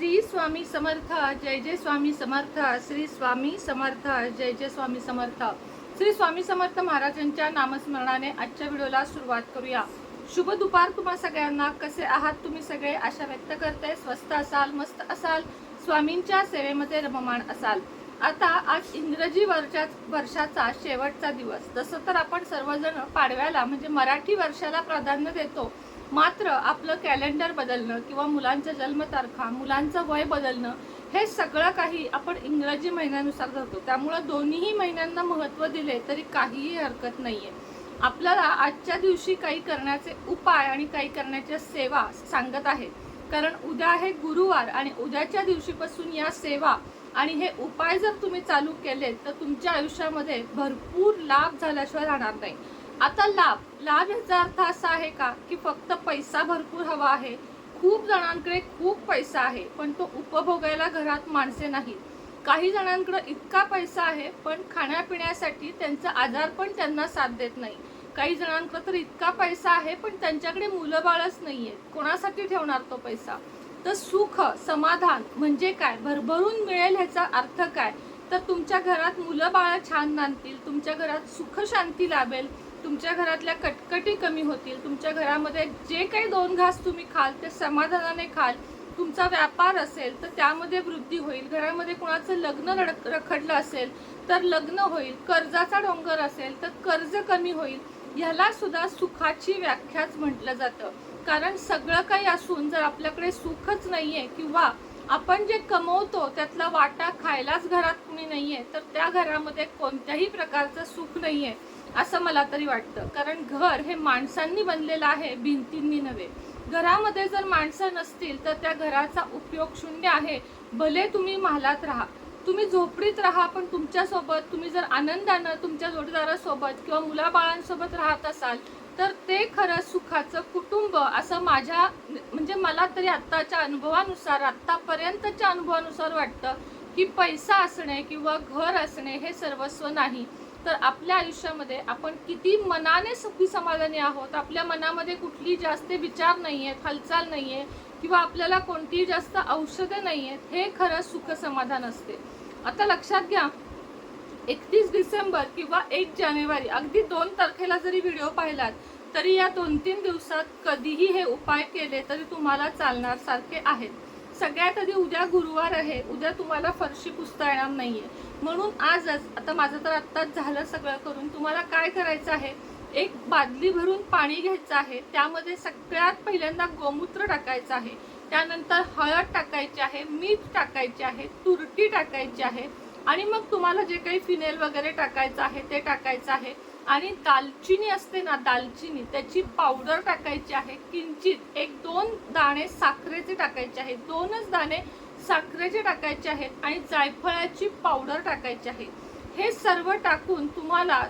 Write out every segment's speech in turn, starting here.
श्री स्वामी समर्थ जय जय स्वामी समर्थ श्री स्वामी समर्थ जय जय स्वामी समर्थ. श्री स्वामी समर्थ महाराजांच्या नामस्मरणाने आजच्या व्हिडिओला सुरुवात करूया. शुभ दुपार तुम्हा सगळ्यांना. कसे आहात तुम्ही सगळे? आशा व्यक्त करते. स्वस्त असाल मस्त असाल स्वामींच्या सेवेमध्ये रममाण असाल. आता आज इंग्रजी वर्षा वर्षाचा शेवटचा दिवस. तसं तर आपण सर्वजण पाडव्याला म्हणजे मराठी वर्षाला प्राधान्य देतो. मात्र आपलं कॅलेंडर बदलणं किंवा मुलांच्या जन्मतारखा मुलांचं वय बदलणं हे सगळं काही आपण इंग्रजी महिन्यानुसार धरतो. त्यामुळं दोन्हीही महिन्यांना महत्त्व दिले तरी काहीही हरकत नाही आहे आपल्याला आजच्या दिवशी काही करण्याचे उपाय आणि काही करण्याच्या सेवा सांगत आहे कारण उद्या आहे गुरुवार आणि उद्याच्या दिवशीपासून या सेवा आणि हे उपाय जर तुम्ही चालू केले तर तुमच्या आयुष्यामध्ये भरपूर लाभ झाल्याशिवाय राहणार नाही. आता लाभ लाभ याचा अर्थ असा आहे का की फक्त पैसा भरपूर हवा आहे. खूप जणांकडे खूप पैसा आहे पण तो उपभोगायला घरात माणसे नाहीत. काही जणांकडे इतका पैसा आहे पण खाण्यापिण्यासाठी त्यांचं आजार पण त्यांना साथ देत नाही. काही जणांकडे तर इतका पैसा आहे पण त्यांच्याकडे मुलं बाळच आहे कोणासाठी ठेवणार तो पैसा? तर सुख समाधान म्हणजे काय? भरभरून मिळेल ह्याचा अर्थ काय? तर तुमच्या घरात मुलं बाळं छान नांदतील तुमच्या घरात सुख शांती लाभेल. तुमच्या घरातल्या कटकटी कमी होतील. तुमच्या घरामध्ये जे काही दोन घास तुम्ही खाल ते समाधानाने खाल तुमचा व्यापार असेल तर त्यामध्ये वृद्धी होईल. घरामध्ये कोणाचं लग्न रड- रखडलं असेल तर लग्न होईल. कर्जाचा डोंगर असेल तर कर्ज कमी होईल. ह्याला सुद्धा सुखाची व्याख्याच म्हटलं जातं. कारण सगळं काही असून जर आपल्याकडे सुखच नाही आहे किंवा आपण जे कमवतो त्यातला वाटा खायलाच घरात कुणी आहे तर त्या घरामध्ये कोणत्याही प्रकारचं सुख नाही आहे असं मला तरी वाटतं. कारण घर हे माणसांनी बनलेलं आहे भिंतींनी नव्हे. घरामध्ये जर माणसं नसतील तर त्या घराचा उपयोग शून्य आहे. भले तुम्ही महालात राहा. तुम्ही झोपडीत राहा पण तुमच्यासोबत तुम्ही जर आनंदानं तुमच्या जोडीदारासोबत किंवा मुलाबाळांसोबत राहत असाल तर ते खरं सुखाचं कुटुंब असं माझ्या म्हणजे मला तरी आत्ताच्या अनुभवानुसार आत्तापर्यंतच्या अनुभवानुसार वाटतं की पैसा असणे किंवा घर असणे हे सर्वस्व नाही. तर आपल्या आयुष्यामध्ये आपण किती मनाने सुखी समाधानी आहोत? आपल्या मनामध्ये कुठली जास्त विचार नाही आहेत हालचाल नाही आहे किंवा आपल्याला कोणतीही जास्त औषधं नाही आहेत हे खरं सुख समाधान असते. आता लक्षात घ्या एकतीस डिसेंबर किंवा एक जानेवारी अगदी दोन तारखेला जरी व्हिडिओ पाहिलात तरी या दोन तीन दिवसात कधीही हे उपाय केले तरी तुम्हाला चालणार सारखे आहेत. सगळ्यात आधी उद्या गुरुवार आहे. उद्या तुम्हाला फरशी पुसता येणार नाहीये. म्हणून आजच आता माझं तर आत्ताच झालं सगळं करून तुम्हाला काय करायचं आहे? एक बादली भरून पाणी घ्यायचं आहे. त्यामध्ये सगळ्यात पहिल्यांदा गोमूत्र टाकायचं आहे. त्यानंतर हळद टाकायची आहे मीठ टाकायचे आहे तुरटी टाकायची आहे. आणि मग तुम्हाला जे काही फिनेल वगैरे टाकायचं आहे ते टाकायचं आहे. आणि दालचिनी असते ना दालचिनी त्याची पावडर टाकायची आहे किंचित. एक दोन दाणे साखरेचे टाकायचे आहेत दोनच दाणे साखरेचे टाकायचे आहेत आणि जायफळाची पावडर टाकायची आहे. हे सर्व टाकून तुम्हाला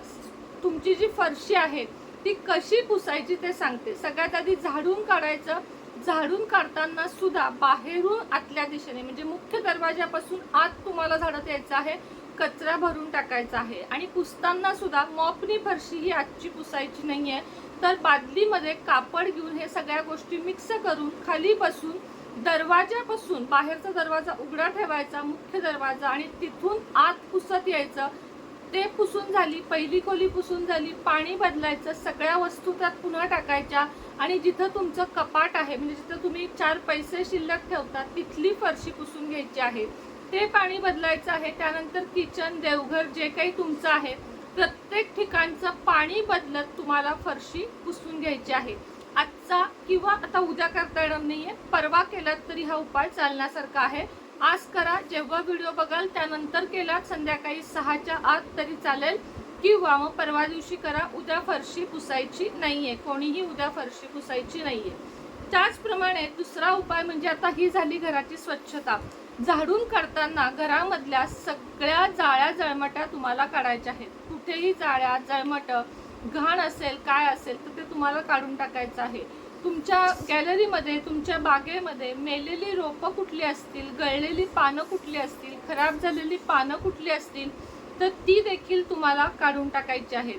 तुमची जी फरशी आहे ती कशी पुसायची ते सांगते. सगळ्यात आधी झाडून काढायचं. झाडून काढताना सुद्धा बाहेरून आतल्या दिशेने म्हणजे मुख्य दरवाजापासून आत तुम्हाला झाडत यायचं आहे. कचरा भरून टाकायचा आहे आणि पुसताना सुद्धा मॉपनी फरशी ही आजची पुसायची नाही आहे तर बादलीमध्ये कापड घेऊन हे सगळ्या गोष्टी मिक्स करून खाली बसून दरवाजापासून बाहेरचा दरवाजा उघडा ठेवायचा मुख्य दरवाजा आणि तिथून आत पुसत यायचं. ते पुसून झाली पहिली खोली पुसून झाली पाणी बदलायचं सगळ्या वस्तू त्यात पुन्हा टाकायच्या. आणि जिथं तुमचं कपाट आहे म्हणजे जिथं तुम्ही चार पैसे शिल्लक ठेवता तिथली फरशी पुसून घ्यायची आहे. ते पाणी बदलायचं आहे त्यानंतर किचन देवघर जे काही तुमचं आहे प्रत्येक ठिकाणचं पाणी बदलत तुम्हाला फरशी पुसून घ्यायची आहे. आजचा किंवा आता उद्या करता येणार नाही आहे परवा केलात तरी हा उपाय चालण्यासारखा आहे. आज करा जेव्हा व्हिडिओ बघाल त्यानंतर केलात संध्याकाळी सहाच्या आत तरी चालेल. किंवा मग परवा दिवशी करा उद्या फरशी पुसायची नाही आहे कोणीही उद्या फरशी पुसायची नाही आहे त्याचप्रमाणे दुसरा उपाय म्हणजे आता ही झाली घराची स्वच्छता. झाडून काढताना घरामधल्या सगळ्या जाळ्या जळमट्या तुम्हाला काढायच्या आहेत. कुठेही जाळ्या जळमट घाण असेल काय असेल तर ते तुम्हाला काढून टाकायचं आहे. तुमच्या गॅलरीमध्ये तुमच्या बागेमध्ये मेलेली रोपं कुठली असतील गळलेली पानं कुठली असतील खराब झालेली पानं कुठली असतील तर ती देखील तुम्हाला काढून टाकायची आहेत.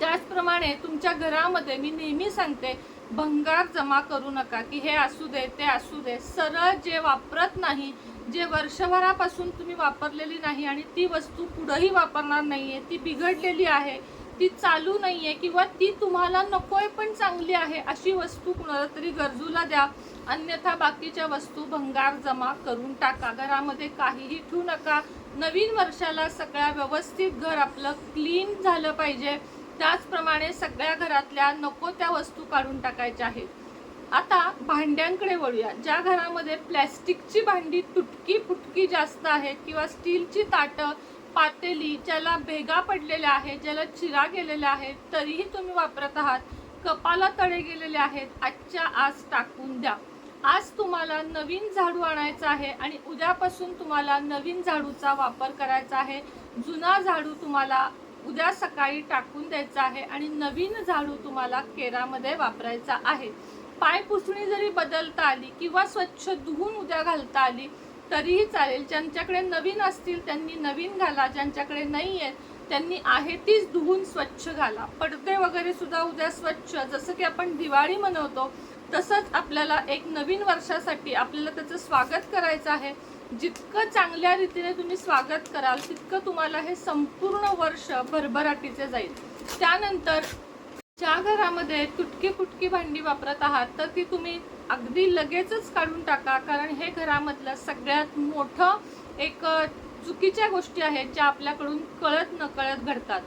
त्याचप्रमाणे तुमच्या घरामध्ये मी नेहमी सांगते भंगार जमा करू नका की हे असू दे ते असू दे. सरळ जे वापरत नाही जे वर्षभरापासून तुम्ही वापरलेली नाही आणि ती वस्तू पुढंही वापरणार नाही आहे ती बिघडलेली आहे ती चालू नाही आहे किंवा ती तुम्हाला नको आहे पण चांगली आहे अशी वस्तू कुणाला तरी गरजूला द्या. अन्यथा बाकीच्या वस्तू भंगार जमा करून टाका. घरामध्ये काहीही ठेवू नका. नवीन वर्षाला सगळ्या व्यवस्थित घर आपलं क्लीन झालं पाहिजे. त्याचप्रमाणे सगळ्या घरातल्या नको त्या वस्तू काढून टाकायच्या आहेत. आता भांड्यांकडे वळूया. ज्या घरामध्ये प्लॅस्टिकची भांडी तुटकी फुटकी जास्त आहेत किंवा स्टीलची ताटं पातेली ज्याला भेगा पडलेल्या आहेत ज्याला चिरा गेलेल्या आहेत तरीही तुम्ही वापरत आहात. कपाला तडे गेलेले आहेत. आजच्या आज टाकून द्या. आज तुम्हाला नवीन झाडू आणायचा आहे आणि उद्यापासून तुम्हाला नवीन झाडूचा वापर करायचा आहे. जुना झाडू तुम्हाला उद्या सकाळी टाकून द्यायचा आहे आणि नवीन झाडू तुम्हाला केरामध्ये वापरायचा आहे. पाय पुसणी जरी बदलता आली किंवा स्वच्छ धुवून उद्या घालता आली तरीही चालेल. ज्यांच्याकडे नवीन असतील त्यांनी नवीन घाला. ज्यांच्याकडे नाही आहेत त्यांनी आहे तीच धुवून स्वच्छ घाला. पडदे वगैरे सुद्धा उद्या स्वच्छ. जसं की आपण दिवाळी मनवतो तसंच आपल्याला एक नवीन वर्षासाठी आपल्याला त्याचं स्वागत करायचं आहे. जितकं चांगल्या रीतीने तुम्ही स्वागत कराल तितकं तुम्हाला हे संपूर्ण वर्ष भरभराटीचे जाईल. त्यानंतर ज्या घरामध्ये तुटकी फुटकी भांडी वापरत आहात तर ती तुम्ही अगदी लगेचच काढून टाका कारण हे घरामधलं सगळ्यात मोठं एक चुकीच्या गोष्टी आहेत ज्या आपल्याकडून कळत नकळत घडतात.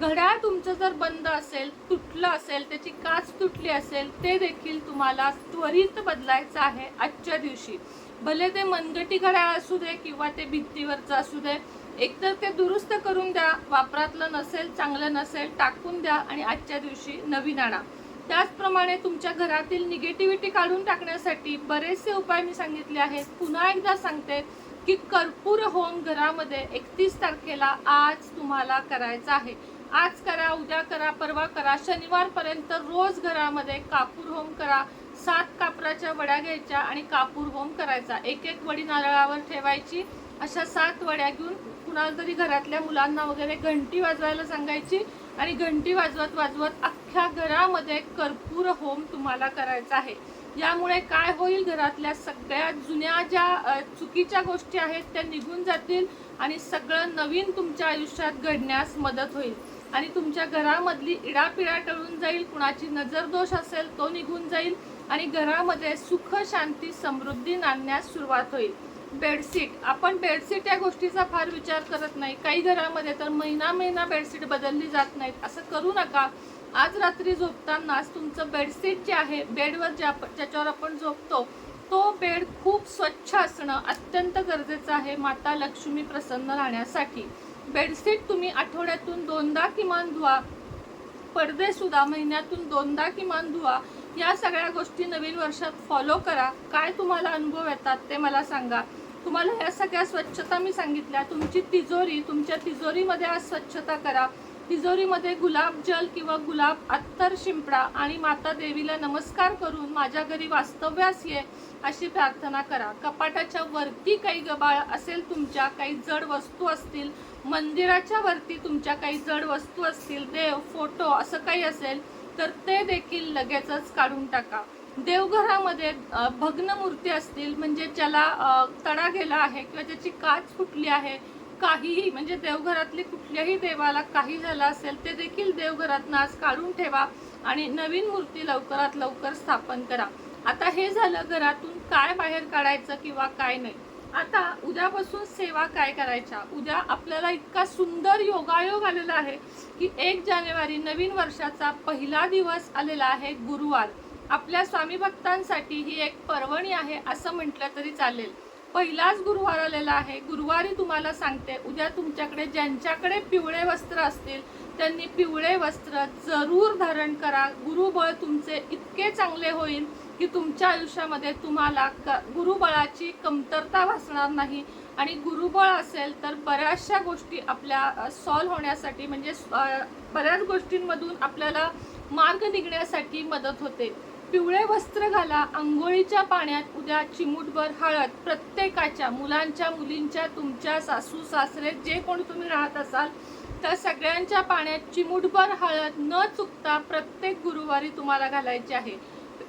घड्याळ तुमचं जर बंद असेल तुटलं असेल त्याची काच तुटली असेल ते देखील तुम्हाला त्वरित बदलायचं आहे आजच्या दिवशी. भले ते मनगटी घड्याळ असू दे किंवा ते भिंतीवरचं असू दे एकतर ते दुरुस्त करून द्या वापरातलं नसेल चांगलं नसेल टाकून द्या आणि आजच्या दिवशी नवीन आणा. त्याचप्रमाणे तुमच्या घरातील निगेटिव्हिटी काढून टाकण्यासाठी बरेचसे उपाय मी सांगितले आहेत. पुन्हा एकदा सांगते की कर्पूर होम घरामध्ये एकतीस तारखेला आज तुम्हाला करायचा आहे. आज करा उद्या करा परवा करा. शनिवारपर्यंत रोज घरामध्ये कापूर होम करा. सात कापराच्या वड्या घ्यायच्या आणि कापूर होम करायचा. एक एक वडी नारळावर ठेवायची. अशा सात वड्या घेऊन कुणाला तरी घरातल्या मुलांना वगैरे घंटी वाजवायला सांगायची आणि घंटी वाजवत वाजवत अख्ख्या घरामध्ये कर्पूर होम तुम्हाला करायचा आहे. यामुळे काय होईल? घरातल्या सगळ्या जुन्या ज्या चुकीच्या गोष्टी आहेत त्या निघून जातील आणि सगळं नवीन तुमच्या आयुष्यात घडण्यास मदत होईल. आणि तुमच्या घरामधली इडापिडा टळून जाईल कुणाची नजर दोष असेल तो निघून जाईल आणि घरामध्ये सुख शांती समृद्धी नांदण्यास सुरुवात होईल. बेडशीट. आपण बेडशीट या गोष्टीचा फार विचार करत नाही. काही घरामध्ये तर महिना महिना बेडशीट बदलली जात नाहीत. असं करू नका. आज रात्री झोपतानाच तुमचं बेडशीट जे आहे बेडवर ज्या ज्याच्यावर आपण झोपतो तो बेड खूप स्वच्छ असणं अत्यंत गरजेचं आहे माता लक्ष्मी प्रसन्न राहण्यासाठी. बेडशीट तुम्ही आठवड्यातून दोनदा किमान धुवा. पडदे सुद्धा महिन्यातून दोनदा किमान धुवा. या सगळ्या गोष्टी नवीन वर्षात फॉलो करा. काय तुम्हाला अनुभव येतात ते मला सांगा. तुम्हाला या सगळ्या स्वच्छता मी सांगितल्या. तुमची तिजोरी तुमच्या तिजोरीमध्ये आज स्वच्छता करा. तिजोरीमध्ये गुलाब जल किंवा गुलाब अत्तर शिंपडा आणि माता देवीला नमस्कार करून माझ्या घरी वास्तव्यास ये अशी प्रार्थना करा. कपाटाच्या वरती काही गबाळ असेल तुमच्या काही जड वस्तू असतील मंदिराच्या वरती तुमच्या काही जड वस्तू असतील देव फोटो असं काही असेल तर ते देखील लगेचच काढून टाका. देवघरामध्ये भग्न मूर्ती असतील म्हणजे ज्याला तडा गेला आहे किंवा ज्याची काच फुटली आहे काहीही म्हणजे देवघरातली कुठल्याही देवाला काही झालं असेल ते देखील देवघरातनं आज काढून ठेवा आणि नवीन मूर्ती लवकरात लवकर स्थापन करा. आता हे झालं घरातून काय बाहेर काढायचं किंवा काय नाही? आता उद्यापासून सेवा काय करायच्या? उद्या आपल्याला इतका सुंदर योगायोग आलेला आहे की एक जानेवारी नवीन वर्षाचा पहिला दिवस आलेला आहे गुरुवार. आपल्या स्वामी भक्तांसाठी ही एक पर्वणी आहे असं म्हटलं तरी चालेल. पहिलाच गुरुवार आलेला आहे. गुरुवारी तुम्हाला सांगते उद्या तुमच्याकडे ज्यांच्याकडे पिवळे वस्त्र असतील त्यांनी पिवळे वस्त्र जरूर धारण करा. गुरुबळ तुमचे इतके चांगले होईल की तुमच्या आयुष्यामध्ये तुम्हाला क गुरुबळाची कमतरता भासणार नाही. आणि गुरुबळ असेल तर बऱ्याचशा गोष्टी आपल्या सॉल्व होण्यासाठी म्हणजे बऱ्याच गोष्टींमधून आपल्याला मार्ग निघण्यासाठी मदत होते. पिवळे वस्त्र घाला आंघोळीच्या पाण्यात उद्या चिमूटभर हळद. प्रत्येकाच्या मुलांच्या मुलींच्या तुमच्या सासू सासरे जे कोण तुम्ही राहत असाल त्या सगळ्यांच्या पाण्यात चिमूटभर हळद न चुकता प्रत्येक गुरुवारी तुम्हाला घालायची आहे.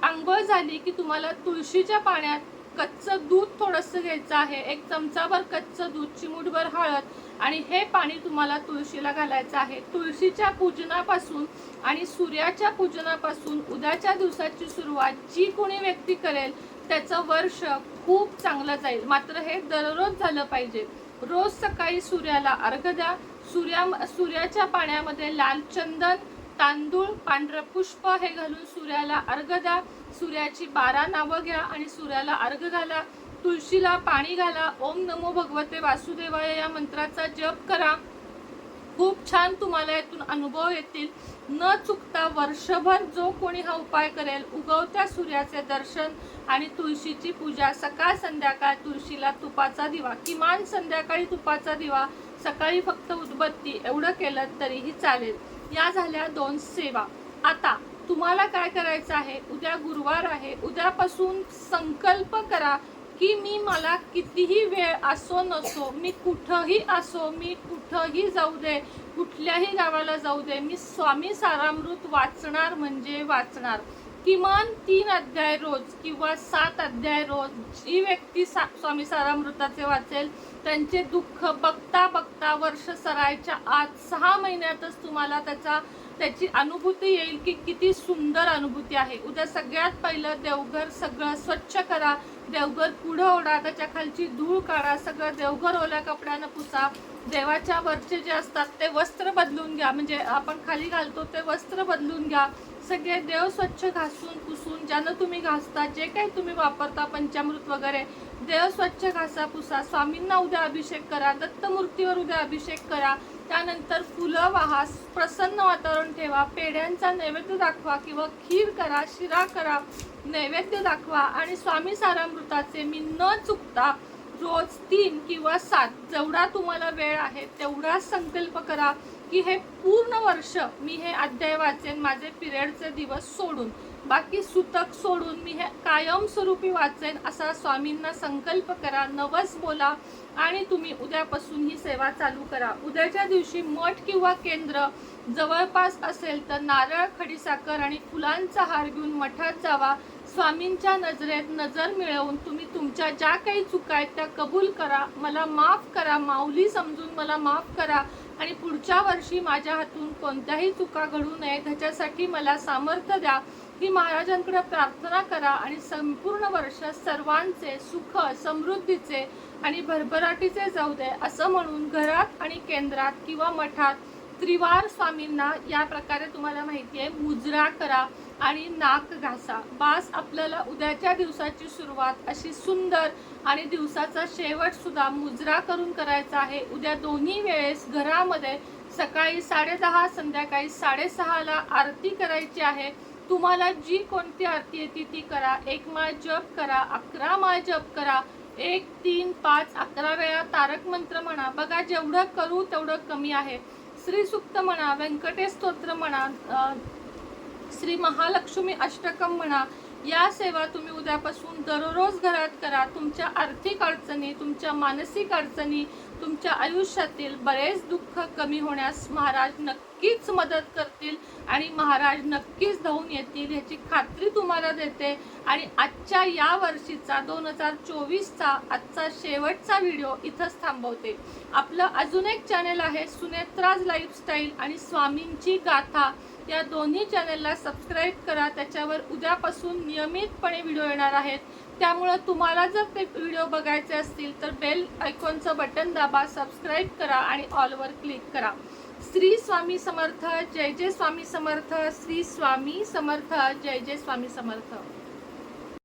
आंघोळ झाली की तुम्हाला तुळशीच्या पाण्यात कच्चं दूध थोडंसं घ्यायचं आहे. एक चमचाभर कच्चं दूध चिमूटभर हळद आणि हे पाणी तुम्हाला तुळशीला घालायचं आहे. तुळशीच्या पूजनापासून आणि सूर्याच्या पूजनापासून उद्याच्या दिवसाची सुरुवात जी कोणी व्यक्ती करेल त्याचं वर्ष खूप चांगलं जाईल. मात्र हे दररोज झालं पाहिजे. रोज सकाळी सूर्याला अर्घ द्या. सूर्या सूर्याच्या पाण्यामध्ये लाल चंदन तांदूळ पांढरं पुष्प हे घालून सूर्याला अर्घ द्या. सूर्याची बारा नावं घ्या आणि सूर्याला अर्घ घाला तुळशीला पाणी घाला ओम नमो भगवते वासुदेवाय या मंत्राचा जप करा. खूप छान तुम्हाला यातून अनुभव येतील. न चुकता वर्षभर जो कोणी हा उपाय करेल उगवत्या सूर्याचे दर्शन आणि तुळशीची पूजा सकाळ संध्याकाळ तुळशीला तुपाचा दिवा. किमान संध्याकाळी तुपाचा दिवा सकाळी फक्त उदबत्ती एवढं केलं तरीही चालेल. या झाल्या दोन सेवा. आता तुम्हाला काय करायचं आहे? उद्या गुरुवार आहे. उद्यापासून संकल्प करा की मी मला कितीही वेळ असो नसो मी कुठंही असो मी कुठंही जाऊ दे कुठल्याही गावाला जाऊ दे मी स्वामी सारामृत वाचणार म्हणजे वाचणार. किमान तीन अध्याय रोज किंवा सात अध्याय रोज जी व्यक्ती सा स्वामी सारामृताचे वाचेल त्यांचे दुःख बघता बघता वर्ष सरायच्या आत सहा महिन्यातच तुम्हाला त्याचा त्याची अनुभूती येईल की किती सुंदर अनुभूती आहे. उद्या सगळ्यात पहिलं देवघर सगळं स्वच्छ करा. देवघर पुढं ओढा. त्याच्या खालची धूळ काढा. सगळं देवघर ओल्या कपड्यानं पुसा. देवाच्या वरचे जे असतात ते वस्त्र बदलून घ्या. म्हणजे आपण खाली घालतो ते वस्त्र बदलून घ्या. सगळे देव स्वच्छ घासून पुसून ज्यानं तुम्ही घासता जे काही तुम्ही वापरता पंचामृत वगैरे देव स्वच्छ घासा पुसा. स्वामींना उद्या अभिषेक करा दत्तमूर्तीवर उद्या अभिषेक करा. त्यानंतर फुलं वाहा प्रसन्न वातावरण ठेवा पेढ्यांचा नैवेद्य दाखवा किंवा खीर करा शिरा करा नैवेद्य दाखवा आणि स्वामी सारामृताचे मी न चुकता रोज तीन किंवा सात जेवढा तुम्हाला वेळ आहे तेवढा संकल्प करा की हे पूर्ण वर्ष मी हे अध्याय वाचेन माझे पिरियडचे दिवस सोडून. बाकी सुतक सोडून मी हे कायमस्वरूपी वाचेन असा स्वामींना संकल्प करा नवस बोला आणि तुम्ही उद्यापासून ही सेवा चालू करा. उद्याच्या दिवशी मठ किंवा केंद्र जवळपास असेल तर नारळ खडीसाखर आणि फुलांचा हार घेऊन मठात जावा. स्वामींच्या नजरेत नजर मिळवून तुम्ही तुमच्या ज्या काही चुका आहेत त्या कबूल करा. मला माफ करा माऊली समजून मला माफ करा. आणि पुढच्या वर्षी माझ्या हातून कोणत्याही चुका घडू नये ह्याच्यासाठी मला सामर्थ्य द्या. की महाराजांकडे प्रार्थना करा आणि संपूर्ण वर्ष सर्वांचे सुख समृद्धीचे आणि भरभराटीचे जाऊ दे असं म्हणून घरात आणि केंद्रात किंवा मठात त्रिवार स्वामींना या प्रकारे तुम्हाला माहिती आहे मुजरा करा. आणि नाक घासा. बास आपल्याला उद्याच्या दिवसाची सुरुवात अशी सुंदर आणि दिवसाचा शेवट सुद्धा मुजरा करून करायचा आहे. उद्या दोन्ही वेळेस घरामध्ये सकाळी साडेदहा संध्याकाळी साडेसहाला आरती करायची आहे. तुम्हाला जी कोणती आरती येते ती करा. एक माळ जप करा अकरा माळ जप करा. एक तीन पाच अकरा वेळा तारक मंत्र म्हणा. बघा जेवढं करू तेवढं कमी आहे. श्री सुक्त म्हणा व्यंकटेश स्तोत्र म्हणा श्री महालक्ष्मी अष्टकम म्हणा या सेवा तुम्ही उद्यापासून दररोज घरात करा. तुमच्या आर्थिक अडचणी तुमच्या मानसिक अडचणी तुमच्या आयुष्यातील बरेच दुःख कमी होण्यास महाराज नक्कीच मदत करतील आणि महाराज नक्कीच धावून येतील ह्याची खात्री तुम्हाला देते. आणि आजच्या या वर्षीचा दोन हजार चोवीसचा आजचा शेवटचा व्हिडिओ इथंच थांबवते. आपलं अजून एक चॅनल आहे सुनेत्राज लाईफस्टाईल आणि स्वामींची गाथा. या दोन्ही चॅनलला सबस्क्राईब करा. त्याच्यावर उद्यापासून नियमितपणे व्हिडिओ येणार आहेत. त्यामुळं तुम्हाला जर ते व्हिडिओ बघायचे असतील तर बेल आयकॉनचं बटन दाबा सबस्क्राईब करा आणि ऑलवर क्लिक करा. श्री स्वामी समर्थ जय जय स्वामी समर्थ श्री स्वामी समर्थ जय जय स्वामी समर्थ.